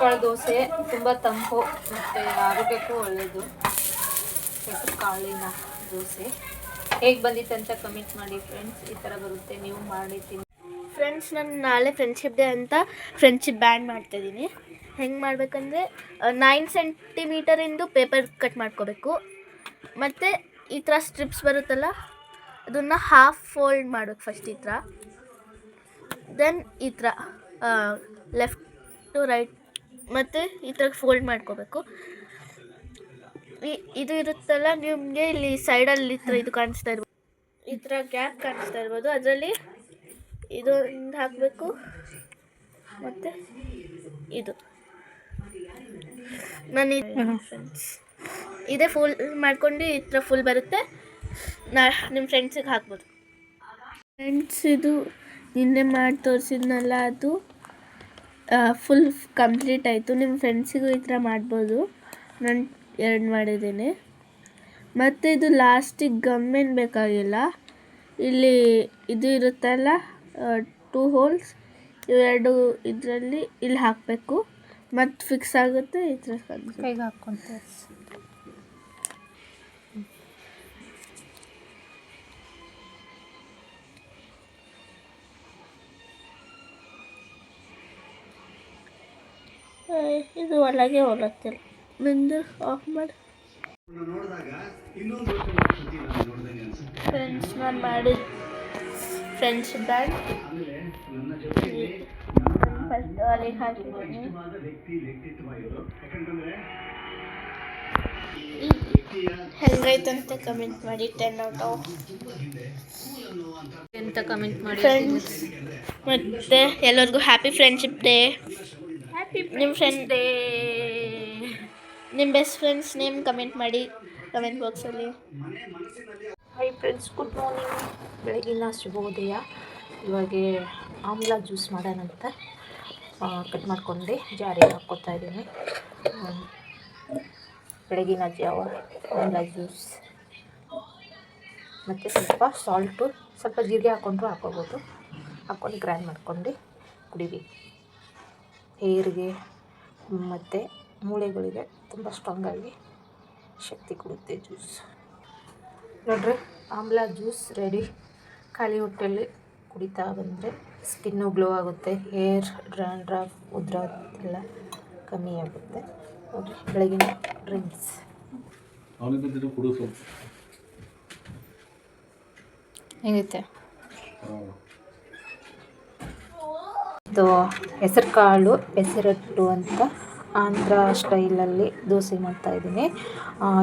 ಕಾಳು ದೋಸೆ, ತುಂಬ ತಂಪು ಮತ್ತು ಆರೋಗ್ಯಕ್ಕೂ ಒಳ್ಳೆಯದು ಹೆಸರು ಕಾಳಿನ ದೋಸೆ. ಹೇಗೆ ಬಂದಿತ್ತು ಅಂತ ಕಮೆಂಟ್ ಮಾಡಿ ಫ್ರೆಂಡ್ಸ್ ಈ ಥರ ಬರುತ್ತೆ. ನೀವು ಮಾಡಿ ತಿನ್ನಿ ಫ್ರೆಂಡ್ಸ್ ನಾನು ನಾಳೆ ಫ್ರೆಂಡ್ಶಿಪ್ ಡೇ ಅಂತ ಫ್ರೆಂಡ್ಶಿಪ್ ಬ್ಯಾಂಡ್ ಮಾಡ್ತಾಯಿದ್ದೀನಿ ಹೆಂಗೆ ಮಾಡಬೇಕಂದ್ರೆ ನೈನ್ ಸೆಂಟಿಮೀಟರಿಂದು ಪೇಪರ್ ಕಟ್ ಮಾಡ್ಕೋಬೇಕು. ಮತ್ತು ಈ ಥರ ಸ್ಟ್ರಿಪ್ಸ್ ಬರುತ್ತಲ್ಲ, ಅದನ್ನು ಹಾಫ್ ಫೋಲ್ಡ್ ಮಾಡಬೇಕು ಫಸ್ಟ್ ಈ ಥರ ದೆನ್ ಈ ಥರ ಲೆಫ್ಟ್ ಟು ರೈಟ್ ಮತ್ತು ಈ ಥರ ಫೋಲ್ಡ್ ಮಾಡ್ಕೋಬೇಕು. ಇದು ಇರುತ್ತಲ್ಲ ನಿಮಗೆ ಇಲ್ಲಿ ಸೈಡಲ್ಲಿ ಈ ಥರ ಇದು ಕಾಣಿಸ್ತಾ ಇರ್ಬೋದು. ಈ ಥರ ಗ್ಯಾಪ್ ಕಾಣಿಸ್ತಾ ಇರ್ಬೋದು. ಅದರಲ್ಲಿ ಇದೊಂದು ಹಾಕಬೇಕು. ಮತ್ತು ಇದು. ನಾನು ಫ್ರೆಂಡ್ಸ್ ಇದೇ ಫುಲ್ ಮಾಡ್ಕೊಂಡು ಈ ಥರ ಫುಲ್ ಬರುತ್ತೆ. ನಾ ನಿಮ್ಮ ಫ್ರೆಂಡ್ಸಿಗೆ ಹಾಕ್ಬೋದು. ಫ್ರೆಂಡ್ಸ್ ಇದು ನಿನ್ನೆ ಮಾಡಿ ತೋರಿಸಿದ್ನಲ್ಲ ಅದು. ಫುಲ್ ಕಂಪ್ಲೀಟ್ ಆಯಿತು. ನಿಮ್ಮ ಫ್ರೆಂಡ್ಸಿಗೂ ಈ ಥರ ಮಾಡ್ಬೋದು. ನಾನು ಎರಡು ಮಾಡಿದ್ದೀನಿ. ಮತ್ತು ಇದು ಲಾಸ್ಟಿಗೆ ಗಮ್ಮೇನು ಬೇಕಾಗಿಲ್ಲ? ಇಲ್ಲಿ ಇದು ಇರುತ್ತಲ್ಲ ಟೂ ಹೋಲ್ಸ್ ಇವೆರಡು ಇದರಲ್ಲಿ ಇಲ್ಲಿ ಹಾಕಬೇಕು. ಮತ್ತು ಫಿಕ್ಸ್ ಆಗುತ್ತೆ ಈ ಥರ. ಕೈಗೆ ಇದು ಒಳಗೆ ಹೋಲತ್ತಿಲ್ಲ. ನಿಂದು ಆಫ್ ಮಾಡಿ. ಫ್ರೆಂಡ್ಸ್ ನಾನು ಮಾಡಿ. ಫ್ರೆಂಡ್ಸ್ ಬ್ಯಾಂಡ್ ಫಸ್ಟ್ ಅಲ್ಲಿಗೆ ಹಾಕಿದ್ದೀನಿ ಹೆಂಗೈತಂತ ಕಮೆಂಟ್ ಮಾಡಿ ಟೆನ್ ಔಟ್ ಆಫ್ ಅಂತ ಕಮೆಂಟ್ ಮಾಡಿ? ಫ್ರೆಂಡ್ಸ್ ಮತ್ತು ಎಲ್ಲರಿಗೂ ಹ್ಯಾಪಿ ಫ್ರೆಂಡ್ಶಿಪ್ ಡೇ ಹ್ಯಾಪಿ ನಿಮ್ಮ ಫ್ರೆಂಡ್ ಡೇ ನಿಮ್ಮ ಬೆಸ್ಟ್ ಫ್ರೆಂಡ್ಸ್ ನೇಮ್ ಕಮೆಂಟ್ ಮಾಡಿ ಕಮೆಂಟ್ ಬಾಕ್ಸಲ್ಲಿ ಹೈ ಫ್ರೆಂಡ್ಸ್ ಗುಡ್ ಮಾರ್ನಿಂಗ್ ಬೆಳಗಿನ ಶುಭೋದಯ. ಇವಾಗ ಆಮ್ಲ ಜ್ಯೂಸ್ ಮಾಡೋಣಂತ ಕಟ್ ಮಾಡ್ಕೊಂಡು ಜಾರಿಗೆ ಹಾಕ್ಕೊತಾ ಇದ್ದೀನಿ. ಬೆಳಗಿನ ಜಾವ ಆಮ್ಲ ಜ್ಯೂಸ್ ಮತ್ತು ಸ್ವಲ್ಪ ಸಾಲ್ಟು ಸ್ವಲ್ಪ ಜೀರಿಗೆ ಹಾಕ್ಕೊಂಡ್ರು ಹಾಕ್ಕೋಬೋದು. ಹಾಕ್ಕೊಂಡು ಗ್ರೈಂಡ್ ಮಾಡ್ಕೊಂಡು ಕುಡಿಬೇಕು ಹೇರಿಗೆ ಮತ್ತು ಮೂಳೆಗಳಿಗೆ ತುಂಬ ಸ್ಟ್ರಾಂಗಾಗಿ ಶಕ್ತಿ ಕೊಡುತ್ತೆ ಜ್ಯೂಸ್ ನೋಡ್ರಿ ಆಮ್ಲ ಜ್ಯೂಸ್ ರೆಡಿ ಖಾಲಿ ಹೊಟ್ಟೆಯಲ್ಲಿ ಕುಡಿತಾ ಬಂದರೆ ಸ್ಕಿನ್ನು ಗ್ಲೋ ಆಗುತ್ತೆ. ಹೇರ್ ಡ್ರಾಂಡ್ರಫ್ ಉದ್ರ ಎಲ್ಲ ಕಮ್ಮಿ ಆಗುತ್ತೆ. ನೋಡ್ರಿ ಬೆಳಗಿನ ಡ್ರಿಂಕ್ಸ್ ಹೆಂಗೈತೆ? ಇದು ಹೆಸರು ಕಾಳು ಹೆಸರಟ್ಟು ಅಂತ ಆಂಧ್ರ ಸ್ಟೈಲಲ್ಲಿ ದೋಸೆ ಮಾಡ್ತಾ ಇದ್ದೀನಿ.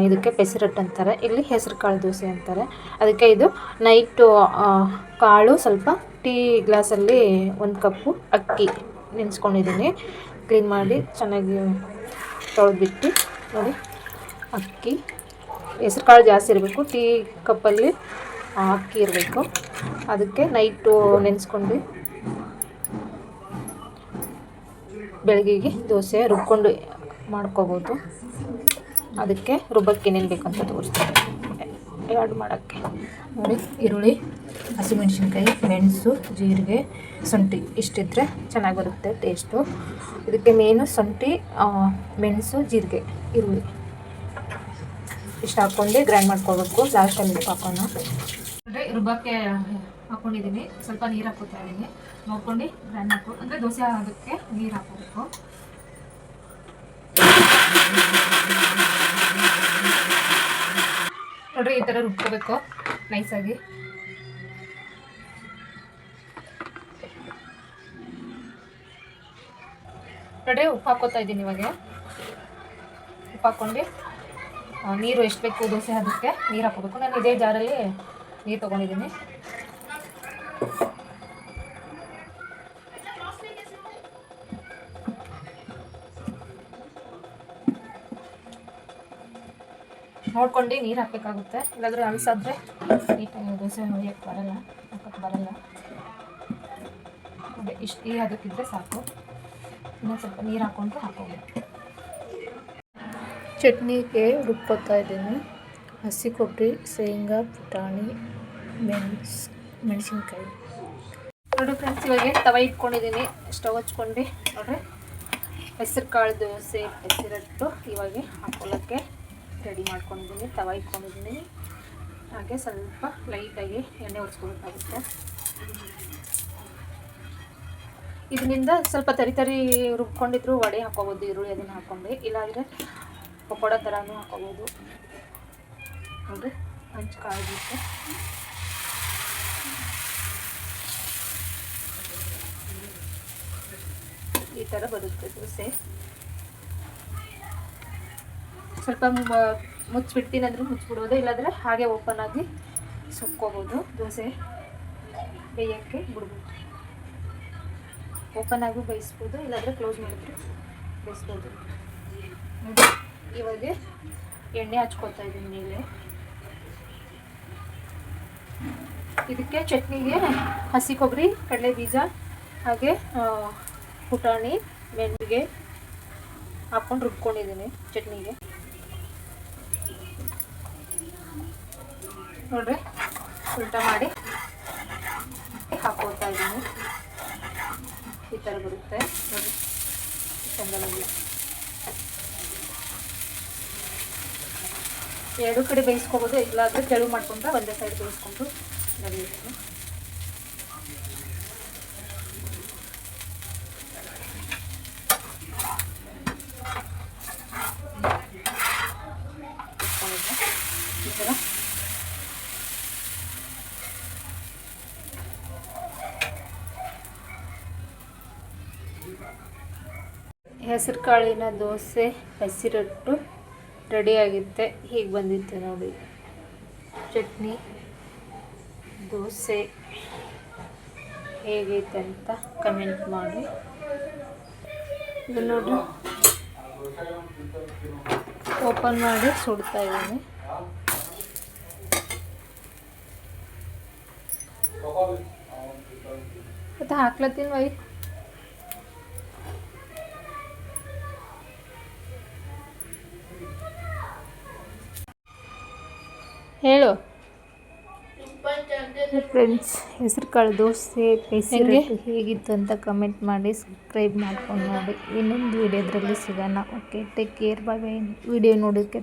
ಇದಕ್ಕೆ ಪೆಸರಟ್ಟು ಅಂತಾರೆ. ಇಲ್ಲಿ ಹೆಸರು ಕಾಳು ದೋಸೆ ಅಂತಾರೆ. ಅದಕ್ಕೆ ಇದು ನೈಟು ಕಾಳು ಸ್ವಲ್ಪ ಟೀ ಗ್ಲಾಸಲ್ಲಿ ಒಂದು ಕಪ್ಪು ಅಕ್ಕಿ ನೆನೆಸ್ಕೊಂಡಿದ್ದೀನಿ. ಕ್ಲೀನ್ ಮಾಡಿ ಚೆನ್ನಾಗಿ ತೊಳೆದ್ಬಿಟ್ಟು ನೋಡಿ. ಅಕ್ಕಿ ಹೆಸರು ಕಾಳು ಜಾಸ್ತಿ ಇರಬೇಕು. ಟೀ ಕಪ್ಪಲ್ಲಿ ಅಕ್ಕಿ ಇರಬೇಕು. ಅದಕ್ಕೆ ನೈಟು ನೆನೆಸ್ಕೊಂಡು ಬೆಳಗ್ಗೆಗೆ ದೋಸೆ ರುಬ್ಕೊಂಡು ಮಾಡ್ಕೋಬೋದು. ಅದಕ್ಕೆ ರುಬ್ಬಕ್ಕೆ ಏನೇನು ಬೇಕಂತ ತೋರಿಸ್ತೀನಿ. ಎರಡು ಮಾಡೋಕ್ಕೆ. ನೋಡಿ, ಈರುಳ್ಳಿ, ಹಸಿಮೆಣ್ಸಿನ್ಕಾಯಿ, ಮೆಣಸು, ಜೀರಿಗೆ, ಶುಂಠಿ ಇಷ್ಟಿದ್ರೆ ಚೆನ್ನಾಗಿ ಬರುತ್ತೆ ಟೇಸ್ಟು. ಇದಕ್ಕೆ ಮೇನು ಶುಂಠಿ ಮೆಣಸು, ಜೀರಿಗೆ, ಈರುಳ್ಳಿ ಇಷ್ಟು ಹಾಕ್ಕೊಂಡು ಗ್ರೈಂಡ್ ಮಾಡ್ಕೋಬೇಕು. ಲಾಸ್ಟ್ ಟೈಮ್ ಹಾಕೋಣ. ರುಬ್ಬಕ್ಕೆ ಹಾಕ್ಕೊಂಡಿದ್ದೀನಿ ಸ್ವಲ್ಪ ನೀರು ಹಾಕೋತಾ ಇದ್ದೀನಿ. ನೋಡ್ಕೊಂಡು ಗ್ರೈಂಡ್ ಹಾಕೋ ಅಂದರೆ ದೋಸೆ ಆಗೋದಕ್ಕೆ ನೀರು ಹಾಕೋಬೇಕು ನೋಡ್ರಿ ಈ ಥರ ರುಬ್ಕೋಬೇಕು ನೈಸಾಗಿ ನೋಡ್ರಿ ಉಪ್ಪು ಹಾಕೋತಾ ಇದ್ದೀನಿ ಇವಾಗ. ಉಪ್ಪು ಹಾಕ್ಕೊಂಡು ನೀರು ಎಷ್ಟು ಬೇಕು ದೋಸೆ ಅದಕ್ಕೆ ನೀರು ಹಾಕೋಬೇಕು ನಾನು ಇದೇ ಜಾರಲ್ಲಿ ನೀರು ತೊಗೊಂಡಿದ್ದೀನಿ. ನೋಡ್ಕೊಂಡು ನೀರು ಹಾಕಬೇಕಾಗುತ್ತೆ. ಇಲ್ಲಾಂದರೆ ಅಲ್ಸಾದ್ರೆ ನೀಟಾಗಿ ದೋಸೆ ಹೊಯ್ಯಕ್ಕೆ ಬರಲ್ಲ ಹಾಕಕ್ಕೆ ಬರಲ್ಲ. ಅದೇ ಇಷ್ಟು ಈ ಅದಕ್ಕಿದ್ರೆ ಸಾಕು. ಇನ್ನೊಂದು ಸ್ವಲ್ಪ ನೀರು ಹಾಕ್ಕೊಂಡು ಹಾಕೋಬೇಕು. ಚಟ್ನಿಗೆ ರುಬ್ಕೋತಾ ಇದ್ದೀನಿ. ಹಸಿ ಕೊಬ್ಬರಿ ಶೇಂಗಾ ಪುಟಾಣಿ ಮೆಣಸ್ ಮೆಣಸಿನ್ಕಾಯಿ. ನೋಡಿ ಫ್ರೆಂಡ್ಸ್ ಇವಾಗ ತವ ಇಟ್ಕೊಂಡಿದ್ದೀನಿ ಸ್ಟವ್ ಹಚ್ಕೊಂಡು. ನೋಡ್ರಿ ಹೆಸರು ಕಾಳು ದೋಸೆ ಹೆಸರಿಟ್ಟು ಇವಾಗ ಹಾಕೊಳ್ಳೋಕ್ಕೆ. ರೆಡಿ ಮಾಡ್ಕೊಂಡಿದ್ದೀನಿ ತವ ಇಟ್ಕೊಂಡಿದ್ದೀನಿ ಹಾಗೆ ಸ್ವಲ್ಪ ಲೈಟಾಗಿ ಎಣ್ಣೆ ಒರೆಸ್ಕೊಬೇಕಾಗುತ್ತೆ. ಇದರಿಂದ ಸ್ವಲ್ಪ ತರಿ ತರಿ ರುಬ್ಕೊಂಡಿದ್ರು ವಡೆ ಹಾಕೋಬೋದು ಈರುಳ್ಳಿ ಅದನ್ನು ಹಾಕ್ಕೊಂಡು ಇಲ್ಲಾಂದರೆ ಪಕೋಡ ಥರನೂ ಹಾಕೋಬೋದು ಅಂದರೆ ಹಂಚು ಈ ಥರ ಬರುತ್ತೆ ದೋಸೆ. ಸ್ವಲ್ಪ ಮುಚ್ಚಿಬಿಡ್ತೀನಿ ಅಂದ್ರೆ ಮುಚ್ಚಿಬಿಡ್ಬೋದು ಇಲ್ಲಾಂದರೆ ಹಾಗೆ ಓಪನ್ ಆಗಿ ಸುಕ್ಕೋಬೋದು. ದೋಸೆ ಬೇಯೋಕ್ಕೆ ಬಿಡ್ಬೋದು. ಓಪನ್ ಆಗಿ ಬೇಯಿಸ್ಬೋದು, ಇಲ್ಲಾಂದರೆ ಕ್ಲೋಸ್ ಮಾಡಿದ್ರೆ ಬೇಯಿಸ್ಬೋದು. ಇವಾಗ ಎಣ್ಣೆ ಹಚ್ಕೊತಾ ಇದ್ದೀನಿ ಮೇಲೆ. ಇದಕ್ಕೆ ಚಟ್ನಿಗೆ ಹಸಿ ಕೊಬ್ಬರಿ, ಕಡಲೆ ಬೀಜ, ಹಾಗೆ ಪುಟಾಣಿ ಮೆಣಸಿಗೆ ಹಾಕ್ಕೊಂಡು ರುಬ್ಕೊಂಡಿದ್ದೀನಿ ಚಟ್ನಿಗೆ. ನೋಡ್ರಿ, ಉಲ್ಟಾ ಮಾಡಿ ಹಾಕೋತಾ ಇದ್ದೀನಿ. ಈ ಥರ ಬರುತ್ತೆ. ನೋಡಿ ಚೆಂದಾಗಿ ಎರಡು ಕಡೆ ಬೇಯಿಸ್ಕೋಬೋದು, ಇಲ್ಲಾಂದರೆ ತೆಳು ಮಾಡ್ಕೊಂಡ್ರೆ ಒಂದೇ ಸೈಡ್ ಬೇಯಿಸ್ಕೊಂಡು ನಡೆಯುತ್ತೆ ಇಟ್ಕೊಂಡಿದ್ದೆ. ಈ ಥರ ಹೆಸರು ಕಾಳಿನ ದೋಸೆ, ಹಸಿರಟ್ಟು ರೆಡಿಯಾಗಿತ್ತೆ. ಹೀಗೆ ಬಂದಿತ್ತು ನೋಡಿ. ಚಟ್ನಿ, ದೋಸೆ ಹೇಗೈತೆ ಅಂತ ಕಮೆಂಟ್ ಮಾಡಿ. ಇದು ನೋಡಿ ಓಪನ್ ಮಾಡಿ ಸುಡ್ತಾ ಇದ್ದೀನಿ. ಮತ್ತೆ ಹಾಕ್ಲತ್ತೀನಿ ವೈ. ಹೇಳು. ಫ್ರೆಂಡ್ಸ್ ಹೆಸರು ಕಾಳು ದೋಸೆ ಹೆಸರು ಹೇಗಿತ್ತು ಅಂತ ಕಮೆಂಟ್ ಮಾಡಿ ಸಬ್ಸ್ಕ್ರೈಬ್ ಮಾಡ್ಕೊಂಡು ನೋಡಿ. ಇನ್ನೊಂದು ವಿಡಿಯೋದ್ರಲ್ಲಿ ಸಿಗೋಣ. Okay take care bye bye video ನೋಡೋಕ್ಕೆ